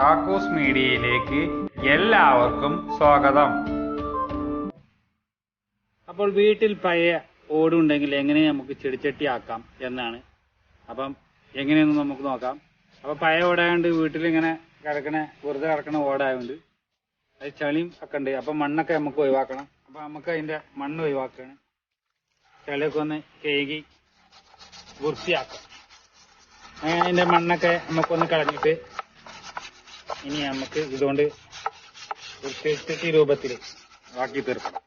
കാക്കൂസ് മീഡിയയിലേക്ക് എല്ലാവർക്കും സ്വാഗതം. അപ്പോൾ വീട്ടിൽ പഴയ ഓടുണ്ടെങ്കിൽ എങ്ങനെ നമുക്ക് ചെടിച്ചട്ടി ആക്കാം എന്നാണ്. അപ്പം എങ്ങനെയെന്ന് നമുക്ക് നോക്കാം. അപ്പൊ പഴയ ഓടായോണ്ട് വീട്ടിൽ ഇങ്ങനെ കിടക്കണ വെറുതെ കിടക്കണ ഓടായോണ്ട് അത് ചളിയും ഒക്കെ ഉണ്ട്. അപ്പൊ മണ്ണൊക്കെ നമുക്ക് ഒഴിവാക്കണം. അപ്പൊ നമുക്ക് അതിന്റെ മണ്ണ് ഒഴിവാക്കണം. ചളിയൊക്കെ ഒന്ന് കഴുകി വൃത്തിയാക്കാം. അതിന്റെ മണ്ണൊക്കെ നമുക്കൊന്ന് കളഞ്ഞിട്ട് ഇനി നമുക്ക് ഇതുകൊണ്ട് വൃത്തിയായിട്ട് രൂപത്തിൽ ആക്കി തീർക്കണം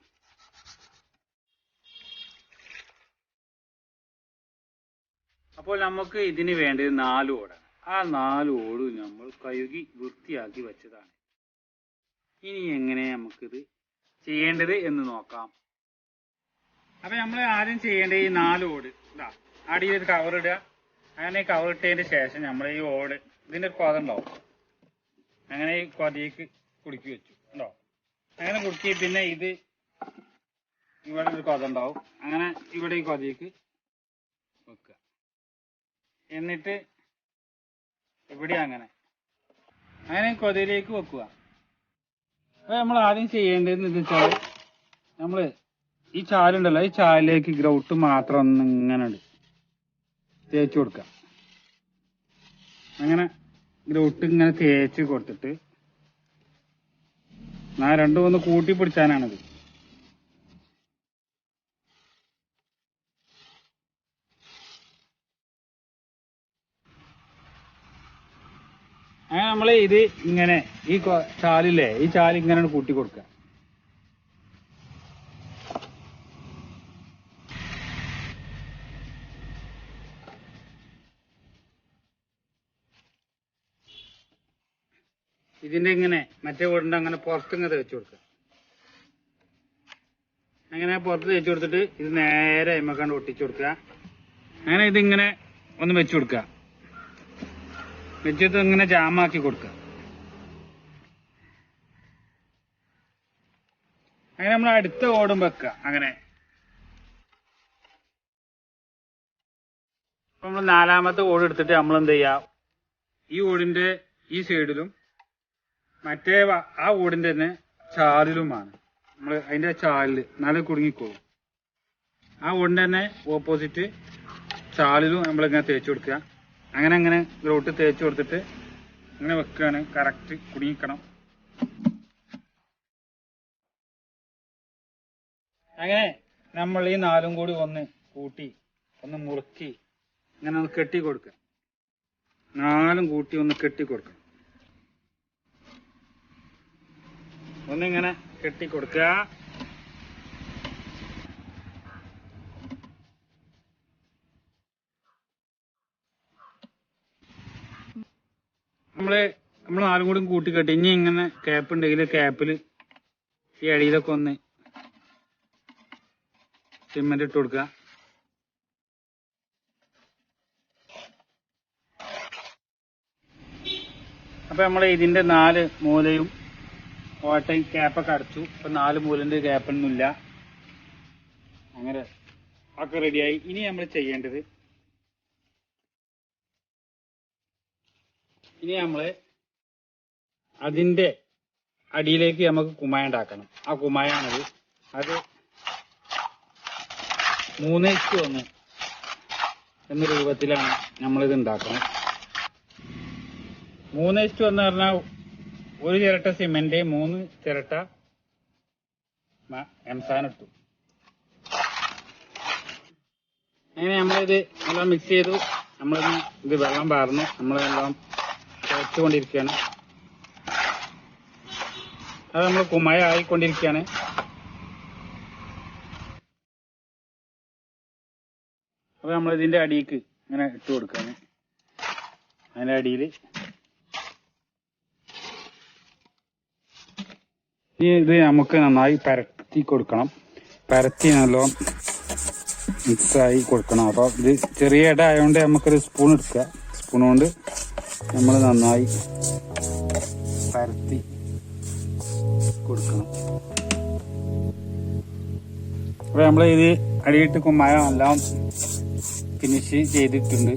അപ്പോൾ നമുക്ക് ഇതിന് വേണ്ടത് നാല് ഓടാണ്. ആ നാല് ഓട് നമ്മൾ കഴുകി വൃത്തിയാക്കി വെച്ചതാണ്. ഇനി എങ്ങനെ നമുക്കിത് ചെയ്യേണ്ടത് എന്ന് നോക്കാം. അപ്പൊ നമ്മൾ ആദ്യം ചെയ്യേണ്ട ഈ നാല് ഓട്. ഇതാ അടിയിൽ ഒരു കവർ അങ്ങനെ കവർ ഇട്ടതിന് ശേഷം നമ്മൾ ഈ ഓട് ഇതിന്റെ ഒരു ഉണ്ടാവും. അങ്ങനെ ഈ കൊതിക്ക് കുടുക്കി വെച്ചു. ഉണ്ടോ അങ്ങനെ കുടുക്കി പിന്നെ ഇത് ഇവിടെ ഒരു കൊത ഉണ്ടാവും. അങ്ങനെ ഇവിടെ ഈ കൊതിക്ക് വെക്കുക. എന്നിട്ട് ഇവിടെ അങ്ങനെ. അങ്ങനെ കൊതിയിലേക്ക് വെക്കുക. അപ്പൊ നമ്മൾ ആദ്യം ചെയ്യേണ്ടതെന്ന് വെച്ചാൽ നമ്മൾ ഈ ചാലുണ്ടല്ലോ ഈ ചാലിലേക്ക് ഗ്രൗട്ട് മാത്രം ഒന്ന് ഇങ്ങനെ തേച്ചു കൊടുക്കുക. അങ്ങനെ ഗ്രൗട്ട് ഇങ്ങനെ തേച്ച് കൊടുത്തിട്ട്. ഞാൻ രണ്ടും ഒന്ന് കൂട്ടി പിടിച്ചാനാണിത്. അങ്ങനെ നമ്മൾ ഇത് ഇങ്ങനെ ഈ ചാലില്ലേ ഈ ചാൽ ഇങ്ങനെ കൂട്ടി കൊടുക്കുക. ഇതിന്റെ ഇങ്ങനെ മറ്റേ വീടിന്റെ അങ്ങനെ പുറത്ത് ഇങ്ങനെ തേച്ച് കൊടുക്കുക. അങ്ങനെ പുറത്ത് തേച്ചു കൊടുത്തിട്ട് ഇത് നേരെ അമ്മക്കാണ്ട് ഒട്ടിച്ചു കൊടുക്കുക. അങ്ങനെ ഇതിങ്ങനെ ഒന്ന് വെച്ചു കൊടുക്കുക. വെച്ചിട്ട് ഇങ്ങനെ ജാമാക്കി കൊടുക്കുക. അങ്ങനെ നമ്മൾ അടുത്ത ഓടും വെക്കുക. അങ്ങനെ. നമ്മൾ നാലാമത്തെ ഓട് എടുത്തിട്ട് നമ്മൾ എന്ത് ചെയ്യാ ഈ ഓടിന്റെ ഈ സൈഡിലും മറ്റേ ആ ഓടിന്റെ തന്നെ ചാലിലുമാണ്. നമ്മൾ അതിന്റെ ചാലിൽ നല്ല കുടുങ്ങിക്കോളും. ആ ഓടിന്റെ തന്നെ ഓപ്പോസിറ്റ് ചാലിലും നമ്മളിങ്ങനെ തേച്ച് കൊടുക്കുക. അങ്ങനെ അങ്ങനെ ഗ്രോട്ട് തേച്ച് കൊടുത്തിട്ട് ഇങ്ങനെ വെക്കുകയാണ്. കറക്റ്റ് കുടുങ്ങിക്കണം. അങ്ങനെ നമ്മൾ ഈ നാലും കൂടി ഒന്ന് കൂട്ടി ഒന്ന് മുറുക്കി ഇങ്ങനെ ഒന്ന് കെട്ടി കൊടുക്കുക നാലും കൂട്ടി ഒന്ന് കെട്ടി കൊടുക്കണം ഒന്നിങ്ങനെ കെട്ടി കൊടുക്കുക നമ്മൾ നമ്മൾ നാലും കൂടി കൂട്ടിക്കെട്ടി. ഇനി ഇങ്ങനെ ക്യാപ്പ് ഉണ്ടെങ്കിൽ ക്യാപ്പിൽ ഈ അടിയിലൊക്കെ ഒന്ന് സിമെന്റ് ഇട്ട് കൊടുക്കുക. അപ്പൊ നമ്മൾ ഇതിന്റെ നാല് മൂലയും ഓട്ടയും ക്യാപ്പൊക്കെ അടച്ചു. ഇപ്പൊ നാല് മൂലന്റെ ക്യാപ്പൊന്നുമില്ല. അങ്ങനെ ഒക്കെ റെഡിയായി ഇനി നമ്മൾ ചെയ്യേണ്ടത് ഇനി നമ്മൾ അതിന്റെ അടിയിലേക്ക് നമുക്ക് കുമായ ഉണ്ടാക്കണം. ആ കുമായാണത് അത് മൂന്ന് ഇഷ്ടു ഒന്ന് എന്ന രൂപത്തിലാണ് നമ്മളിത് മൂന്ന് ഇച്ചു എന്ന് പറഞ്ഞാൽ ഒരു ചിരട്ട സിമെന്റ് മൂന്ന് ചിരട്ട എംസാൻ ഇട്ടു. അങ്ങനെ നമ്മളിത് എല്ലാം മിക്സ് ചെയ്തു. നമ്മളിത് ഇത് വെള്ളം പാർന്നു. നമ്മളെല്ലാം തേച്ചുകൊണ്ടിരിക്കുകയാണ്. അത് നമ്മൾ കുമയ ആയിക്കൊണ്ടിരിക്കുകയാണ്. അപ്പൊ നമ്മളിതിന്റെ അടിയിക്ക് ഇങ്ങനെ ഇട്ട് കൊടുക്കാണ് അതിന്റെ അടിയിൽ ഇനി ഇത് നമുക്ക് നന്നായി പരത്തി കൊടുക്കണം. പരത്തി നല്ലോണം മിക്സായി കൊടുക്കണം. അപ്പോൾ ഇത് ചെറിയ ഇട ആയതുകൊണ്ട് നമുക്കൊരു സ്പൂൺ എടുക്കുക സ്പൂൺ കൊണ്ട് നമ്മൾ നന്നായി പരത്തി കൊടുക്കണം. അപ്പോൾ നമ്മൾ ഇത് അടിയിട്ട് കുമ്മായം എല്ലാം ഫിനിഷ് ചെയ്തിട്ടുണ്ട്.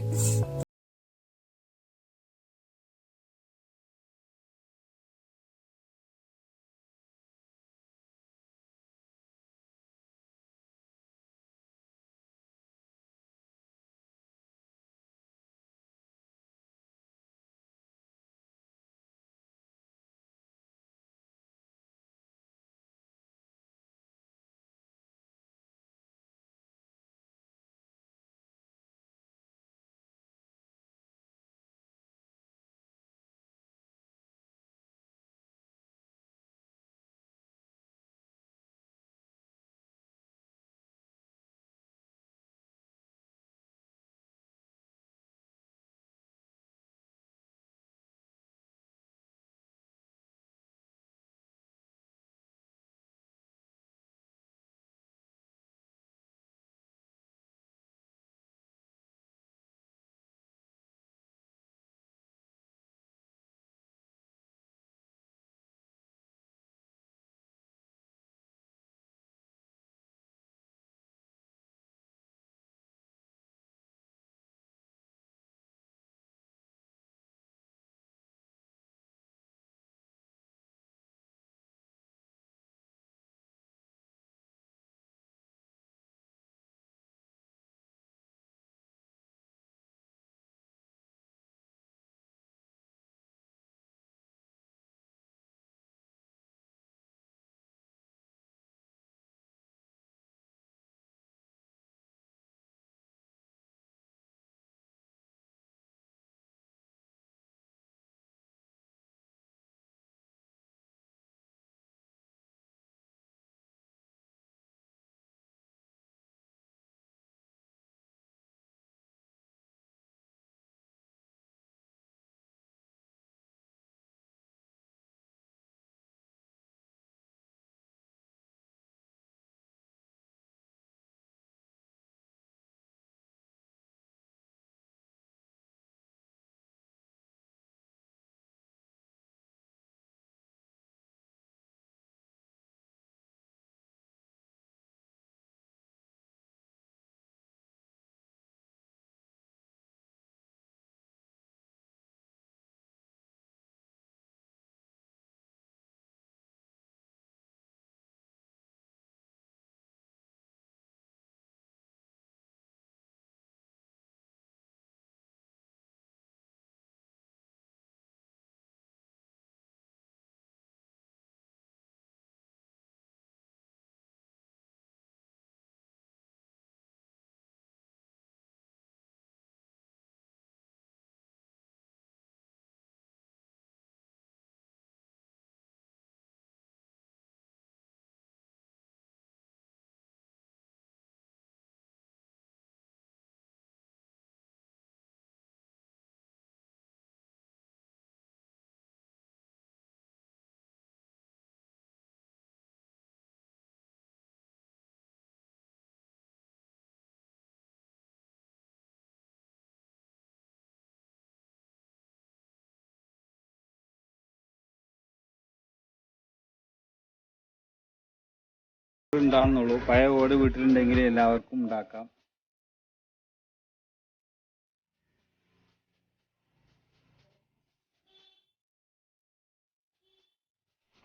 ഉണ്ടാകുന്നുള്ളൂ പഴയ ഓട് വീട്ടിലുണ്ടെങ്കിൽ എല്ലാവർക്കും ഉണ്ടാക്കാം.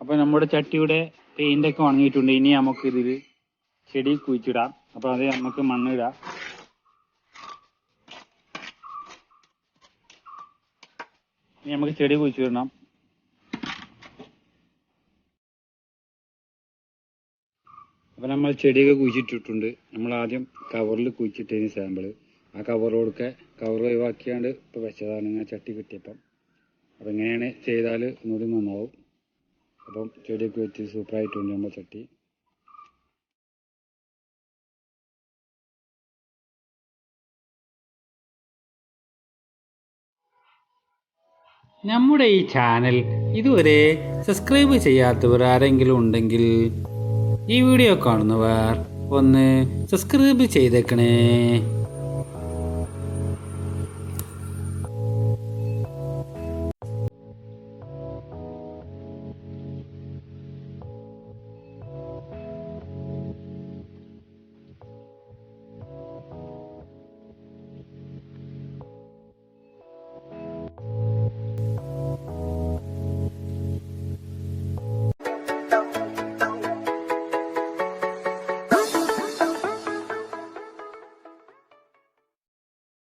അപ്പൊ നമ്മുടെ ചട്ടിയുടെ ഒക്കെ ഉണങ്ങിയിട്ടുണ്ട്. ഇനി നമുക്ക് ഇതിൽ ചെടി കുഴിച്ചിടാം. അപ്പൊ അത് നമുക്ക് മണ്ണിടാം. ഇനി നമുക്ക് ചെടി കുഴിച്ചിടണം. അപ്പൊ നമ്മൾ ചെടിയൊക്കെ കുഴിച്ചിട്ടിട്ടുണ്ട്. നമ്മൾ ആദ്യം കവറിൽ കുഴിച്ചിട്ടതിന് സാമ്പിൾ ആ കവറോടൊക്കെ കവർ ഒഴിവാക്കിയാണ്ട് ഇപ്പൊ വെച്ചതാണ് ഇങ്ങനെ ചട്ടി കിട്ടിയപ്പം. അപ്പൊ ഇങ്ങനെയാണ് ചെയ്താൽ ഒന്നുകൂടി നന്നാവും. അപ്പം ചെടിയൊക്കെ വെച്ച് സൂപ്പറായിട്ടുണ്ട് നമ്മുടെ ചട്ടി. നമ്മുടെ ഈ ചാനൽ ഇതുവരെ സബ്സ്ക്രൈബ് ചെയ്യാത്തവർ ആരെങ്കിലും ഉണ്ടെങ്കിൽ ഈ വീഡിയോ കാണുന്നവർ ഒന്ന് സബ്സ്ക്രൈബ് ചെയ്തേക്കണേ.